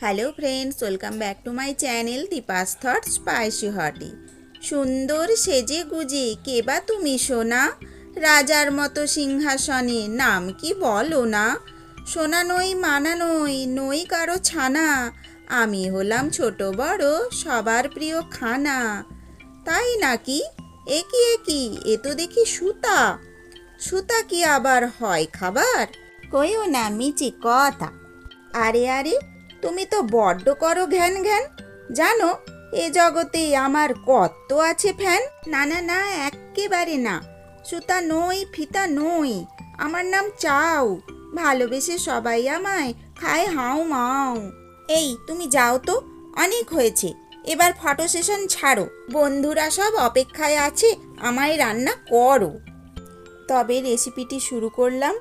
Hello friends, welcome back to my channel Deepa's thought spicy hotty. সুন্দর সেজে গুজে, কে বা তুমি সোনা? রাজার মতো সিংহাসনে নাম কি বলো না? সোনা নই, মানা নই নই কারও ছানা। আমি হলাম ছোট বড়, সবার প্রিয় খানা। তাই নাকি? একি একি, এ তো দেখি সুতা। সুতা কি আবার হয় খাবার? কইও না মিচি কথা। আরে আরে তুমি তো বড্ড করো ঘ্যান ঘ্যান। জানো, এ জগতে আমার কত আছে ফ্যান। না না না একেবারে না। সুতা নই, ফিতা নই। আমার নাম চাও। ভালোবেসে সবাই আমায় খায় হাও মাও। এই, তুমি যাও তো, অনেক হয়েছে। এবার ফটো সেশন ছাড়ো। বন্ধুরা সব অপেক্ষায় আছে, আমায় রান্না করো। তবে রেসিপিটি শুরু করলাম।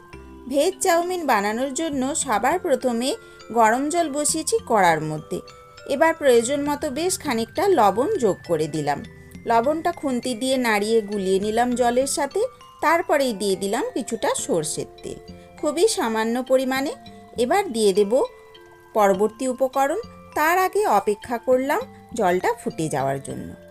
ভেজ চাউমিন বানানোর জন্য সবার প্রথমে গরম জল বসিয়েছি কড়ার মধ্যে। এবার প্রয়োজন মতো বেশ খানিকটা লবণ যোগ করে দিলাম। লবণটা খুন্তি দিয়ে নাড়িয়ে গুলিয়ে নিলাম জলের সাথে, তারপরেই দিয়ে দিলাম কিছুটা সর্ষের তেল। খুবই সামান্য পরিমাণে। এবার দিয়ে দেব পরবর্তী উপকরণ। তার আগে অপেক্ষা করলাম জলটা ফুটে যাওয়ার জন্য।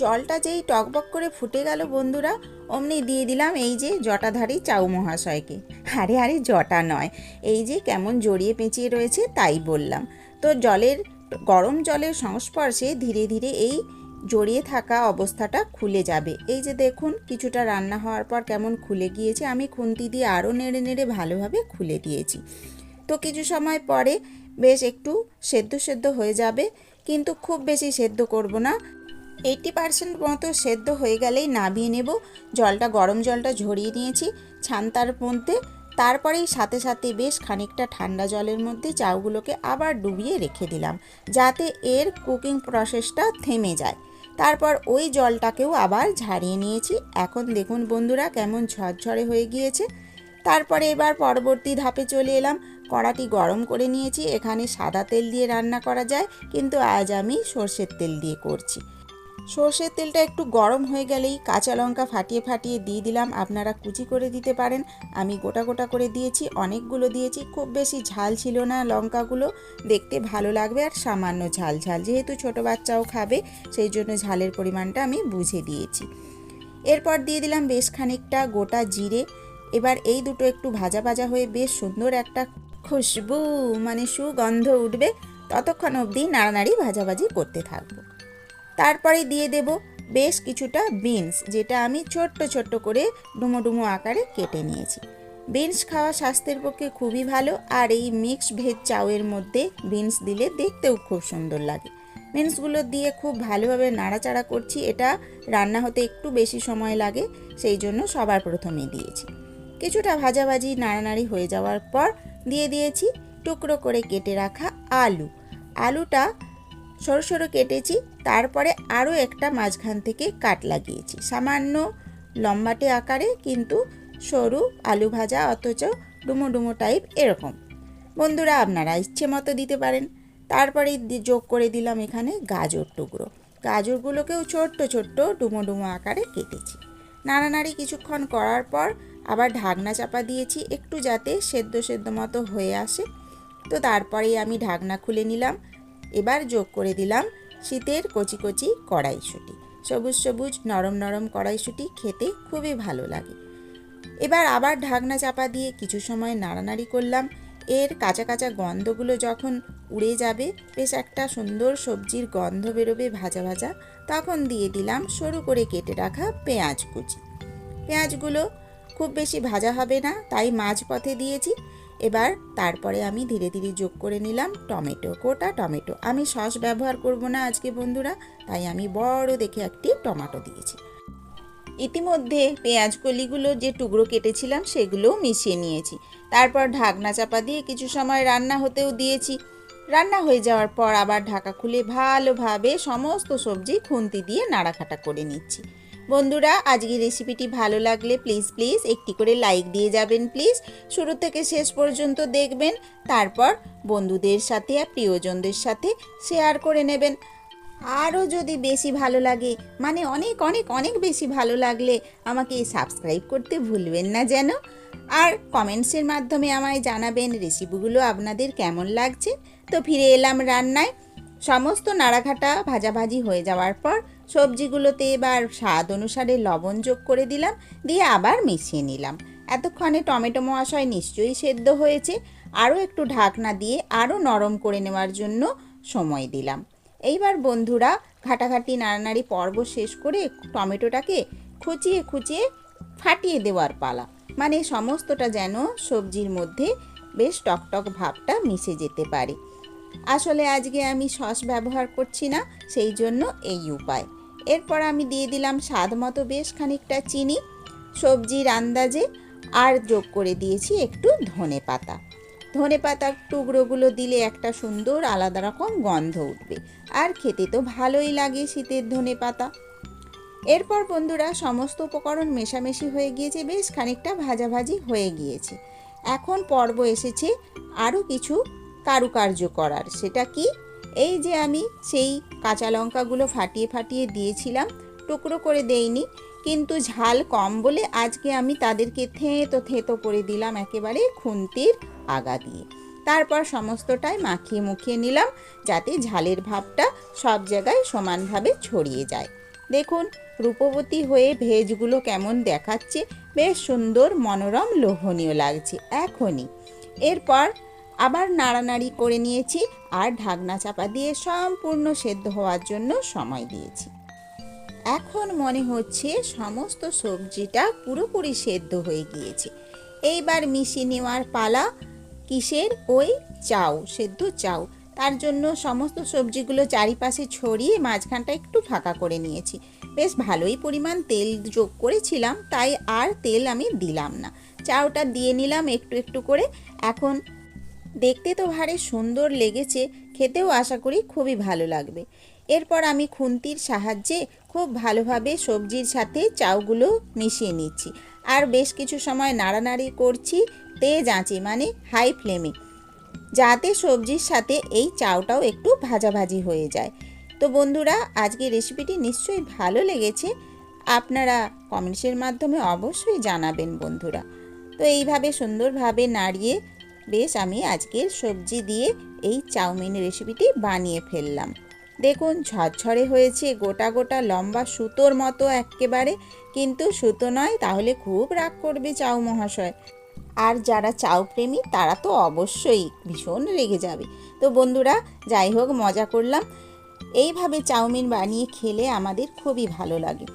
জলটা যেই টকবক করে ফুটে গেল বন্ধুরা, অমনি দিয়ে দিলাম এই যে জটাধারী চাউ মহাশয়কে। আরে আরে, জটা নয়, এই যে কেমন জড়িয়ে পেঁচিয়ে রয়েছে তাই বললাম। তো জলের, গরম জলের সংস্পর্শে ধীরে ধীরে এই জড়িয়ে থাকা অবস্থাটা খুলে যাবে। এই যে দেখুন, কিছুটা রান্না হওয়ার পর কেমন খুলে গিয়েছে, আমি খুন্তি দিয়ে আরও নেড়ে নেড়ে ভালোভাবে খুলে দিয়েছি। তো কিছু সময় পরে বেশ একটু সেদ্ধ সেদ্ধ হয়ে যাবে, কিন্তু খুব বেশি সেদ্ধ করব না। এইটি পার্সেন্ট মতো সেদ্ধ হয়ে গেলেই নামিয়ে নেব। জলটা, গরম জলটা ঝরিয়ে নিয়েছি ছান্তার মধ্যে। তারপরেই সাথে সাথে বেশ খানিকটা ঠান্ডা জলের মধ্যে চাউগুলোকে আবার ডুবিয়ে রেখে দিলাম, যাতে এর কুকিং প্রসেসটা থেমে যায়। তারপর ওই জলটাকেও আবার ঝাড়িয়ে নিয়েছি। এখন দেখুন বন্ধুরা কেমন ঝরঝরে হয়ে গিয়েছে। তারপরে এবার পরবর্তী ধাপে চলে এলাম। কড়াটি গরম করে নিয়েছি। এখানে সাদা তেল দিয়ে রান্না করা যায়, কিন্তু আজ আমি সর্ষের তেল দিয়ে করছি। সর্ষের তেলটা একটু গরম হয়ে গেলেই কাঁচা লঙ্কা ফাটিয়ে ফাটিয়ে দিয়ে দিলাম। আপনারা কুচি করে দিতে পারেন। আমি গোটা গোটা করে দিয়েছি, অনেকগুলো দিয়েছি। খুব বেশি ঝাল ছিল না লঙ্কাগুলো। দেখতে ভালো লাগবে আর সামান্য ঝাল ঝাল। যেহেতু ছোট বাচ্চাও খাবে, সেই জন্য ঝালের পরিমাণটা আমি বুঝে দিয়েছি। এরপর দিয়ে দিলাম বেশ খানিকটা গোটা জিরে। এবার এই দুটো একটু ভাজা ভাজা হয়ে বেশ সুন্দর একটা খুশবু মানে সুগন্ধ উঠবে। ততক্ষণ অবধি নাড়ানাড়ি ভাজাভাজি করতে থাকব। তারপরে দিয়ে দেব বেশ কিছুটা বিনস, যেটা আমি ছোট্ট ছোট্ট করে ডুমো ডুমো আকারে কেটে নিয়েছি। বিনস খাওয়া স্বাস্থ্যের পক্ষে খুবই ভালো, আর এই মিক্সড ভেজ চাউয়ের মধ্যে বিনস দিলে দেখতেও খুব সুন্দর লাগে। বিনসগুলো দিয়ে খুব ভালোভাবে নাড়াচাড়া করছি, এটা রান্না হতে একটু বেশি সময় লাগে, সেই জন্য সবার প্রথমে দিয়েছি। কিছুটা ভাজাভাজি নাড়ানাড়ি হয়ে যাওয়ার পর দিয়ে দিয়েছি টুকরো করে কেটে রাখা আলু। আলুটা সরু সরু কেটেছি, তারপরে আরও একটা মাঝখান থেকে কাট লাগিয়েছি। সামান্য লম্বাটে আকারে কিন্তু সরু, আলু ভাজা অথচ ডুমো ডুমো টাইপ এরকম। বন্ধুরা, আপনারা ইচ্ছে মতো দিতে পারেন। তারপরে যোগ করে দিলাম এখানে গাজর টুকরো। গাজরগুলোকেও ছোট্ট ছোট্ট ডুমো ডুমো আকারে কেটেছি। নাড়ানাড়ি কিছুক্ষণ করার পর আবার ঢাকনা চাপা দিয়েছি একটু যাতে সেদ্ধ সেদ্ধ মতো হয়ে আসে। তো তারপরেই আমি ঢাকনা খুলে নিলাম। এবার যোগ করে দিলাম শীতের কচি কচি কড়াইশুঁটি। সবুজ সবুজ নরম নরম কড়াইশুঁটি খেতে খুবই ভালো লাগে। এবার আবার ঢাকনা চাপা দিয়ে কিছু সময় নাড়ানাড়ি করলাম। এর কাঁচা কাঁচা গন্ধগুলো যখন উড়ে যাবে, বেশ একটা সুন্দর সবজির গন্ধ বেরোবে ভাজা ভাজা, তখন দিয়ে দিলাম সরু করে কেটে রাখা পেঁয়াজ কুচি। পেঁয়াজগুলো খুব বেশি ভাজা হবে না, তাই মাঝপথে দিয়েছি। এবার তারপরে আমি ধীরে ধীরে যোগ করে নিলাম টমেটো গোটা টমেটো। আমি সস ব্যবহার করব না আজকে বন্ধুরা, তাই আমি বড় দেখে একটি টমেটো দিয়েছি। ইতিমধ্যে পেঁয়াজ কলিগুলো যে টুকরো কেটেছিলাম সেগুলোও মিশিয়ে নিয়েছি। তারপর ঢাকনা চাপা দিয়ে কিছু সময় রান্না হতেও দিয়েছি। রান্না হয়ে যাওয়ার পর আবার ঢাকা খুলে ভালোভাবে সমস্ত সবজি খুন্তি দিয়ে নাড়াখাটা করে নিচ্ছি। বন্ধুরা, আজকের রেসিপিটি ভালো লাগলে প্লিজ প্লিজ একটি করে লাইক দিয়ে যাবেন প্লিজ শুরু থেকে শেষ পর্যন্ত দেখবেন, তারপর বন্ধুদের সাথে আর প্রিয়জনদের সাথে শেয়ার করে নেবেন। আরও যদি বেশি ভালো লাগে মানে অনেক অনেক অনেক বেশি ভালো লাগলে আমাকে সাবস্ক্রাইব করতে ভুলবেন না যেন। আর কমেন্টসের মাধ্যমে আমায় জানাবেন রেসিপিগুলো আপনাদের কেমন লাগছে। তো ফিরে এলাম রান্নায়। সমস্ত নাড়াঘাটা ভাজাভাজি হয়ে যাওয়ার পর সবজিগুলোতে এবার স্বাদ অনুসারে লবণ যোগ করে দিলাম, দিয়ে আবার মিশিয়ে নিলাম। এতক্ষণে টমেটো মহাশয় নিশ্চয়ই সেদ্ধ হয়েছে। আরও একটু ঢাকনা দিয়ে আরও নরম করে নেওয়ার জন্য সময় দিলাম। এইবার বন্ধুরা, ঘাটাঘাটি নাড়ানাড়ি পর্ব শেষ করে টমেটোটাকে খুচিয়ে খুচিয়ে ফাটিয়ে দেওয়ার পালা। মানে সমস্তটা যেন সবজির মধ্যে বেশ টকটক ভাবটা মিশে যেতে পারে। আসলে আজকে আমি সস ব্যবহার করছি না, সেই জন্য এই উপায়। এরপর আমি দিয়ে দিলাম স্বাদ মতো বেশ খানিকটা চিনি, সবজির আন্দাজে, আর যোগ করে দিয়েছি একটু ধনে পাতা। ধনে পাতার টুকরোগুলো দিলে একটা সুন্দর আলাদা রকম গন্ধ উঠবে, আর খেতে তো ভালোই লাগে শীতের ধনে পাতা। এরপর বন্ধুরা, সমস্ত উপকরণ মেশামেশি হয়ে গিয়েছে, বেশ খানিকটা ভাজাভাজি হয়ে গিয়েছে। এখন পর্ব এসেছে আরও কিছু কারুকার্য করার। সেটা কি? এই যে আমি সেই কাঁচা লঙ্কাগুলো ফাটিয়ে ফাটিয়ে দিয়েছিলাম, টুকরো করে দেইনি, কিন্তু ঝাল কম বলে আজকে আমি তাদেরকে থেঁতো থেঁতো করে দিলাম একেবারে খুন্তির আগা দিয়ে। তারপর সমস্তটাই মাখিয়ে মুখিয়ে নিলাম যাতে ঝালের ভাবটা সব জায়গায় সমানভাবে ছড়িয়ে যায়। দেখুন, রূপবতী হয়ে ভেজগুলো কেমন দেখাচ্ছে, বেশ সুন্দর মনোরম, লোভনীয় লাগছে, এখনই। এরপর আবার নাড়ানাড়ি করে নিয়েছি আর ঢাকনা চাপা দিয়ে সম্পূর্ণ সেদ্ধ হওয়ার জন্য সময় দিয়েছি। এখন মনে হচ্ছে সমস্ত সবজিটা পুরোপুরি সেদ্ধ হয়ে গিয়েছে। এইবার মিশিয়ে নেওয়ার পালা কিসের? ওই চাউ, সেদ্ধ চাউ। তার জন্য সমস্ত সবজিগুলো চারিপাশে ছড়িয়ে মাঝখানটা একটু ফাঁকা করে নিয়েছি। বেশ ভালোই পরিমাণ তেল যোগ করেছিলাম, তাই আর তেল আমি দিলাম না। চাউটা দিয়ে নিলাম একটু একটু করে। এখন দেখতে তো ভারী সুন্দর লেগেছে, খেতেও আশা করি খুবই ভালো লাগবে। এরপর আমি খুন্তির সাহায্যে খুব ভালোভাবে সবজির সাথে চাউগুলো মিশিয়ে নিচ্ছি। আর বেশ কিছু সময় নাড়ানাড়ি করছি তেজ আঁচে মানে হাই ফ্লেমে যাতে সবজির সাথে এই চাউটাও একটু ভাজাভাজি হয়ে যায়। তো বন্ধুরা আজকে রেসিপিটি নিশ্চয়ই ভালো লেগেছে। আপনারা কমেন্টসের মাধ্যমে অবশ্যই জানাবেন বন্ধুরা। তো এইভাবে সুন্দরভাবে নাড়িয়ে বেশ আমি আজকের সবজি দিয়ে এই চাউমিন রেসিপিটি বানিয়ে ফেললাম। দেখুন, ঝরঝরে হয়েছে, গোটা গোটা লম্বা সুতোর মতো একেবারে, কিন্তু সুতো নয়, তাহলে খুব রাগ করবে চাউ মহাশয়। আর যারা চাউ প্রেমী, তারা তো অবশ্যই ভীষণ রেগে যাবে। তো বন্ধুরা, যাই হোক, মজা করলাম। এইভাবে চাউমিন বানিয়ে খেলে আমাদের খুবই ভালো লাগে।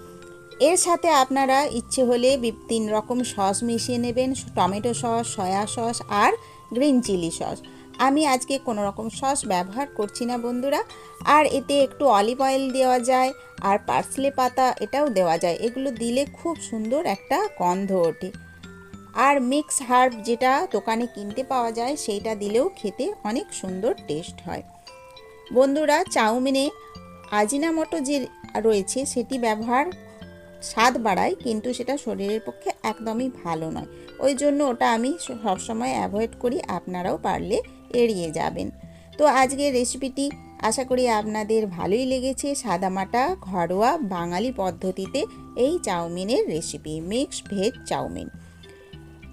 এর সাথে আপনারা ইচ্ছে হলে তিন রকম সস মিশিয়ে নেবেন, টমেটো সস, সয়া সস আর গ্রিন চিলি সস। আমি আজকে কোনো রকম সস ব্যবহার করছি না, বন্ধুরা। আর এতে একটু অলিভ অয়েল দেওয়া যায়, আর পার্সলে পাতা এটাও দেওয়া যায়। এগুলো দিলে খুব সুন্দর একটা গন্ধ ওঠে। আর মিক্স হার্ব যেটা দোকানে কিনতে পাওয়া যায়, সেইটা দিলেও খেতে অনেক সুন্দর টেস্ট হয়। বন্ধুরা, চাউমিনে আজিনামটো যে রয়েছে, সেটি ব্যবহার স্বাদ বাড়ায়, কিন্তু সেটা শরীরের পক্ষে একদমই ভালো নয়। ওই জন্য ওটা আমি সবসময় অ্যাভয়েড করি, আপনারাও পারলে এড়িয়ে যাবেন। তো আজকের রেসিপিটি আশা করি আপনাদের ভালোই লেগেছে। সাদামাটা ঘরোয়া বাঙালি পদ্ধতিতে এই চাউমিনের রেসিপি মিক্সড ভেজ চাউমিন।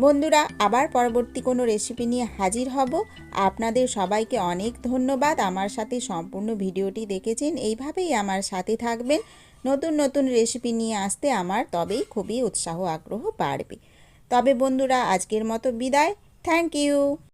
বন্ধুরা, আবার পরবর্তী কোনো রেসিপি নিয়ে হাজির হব। আপনাদের সবাইকে অনেক ধন্যবাদ। আমার সাথে সম্পূর্ণ ভিডিওটি দেখেছেন। এইভাবেই আমার সাথে থাকবেন। নতুন নতুন রেসিপি নিয়ে আসতে আমার তবেই খুবই উৎসাহ, আগ্রহ বাড়বে। তবে বন্ধুরা, আজকের মতো বিদায়। Thank you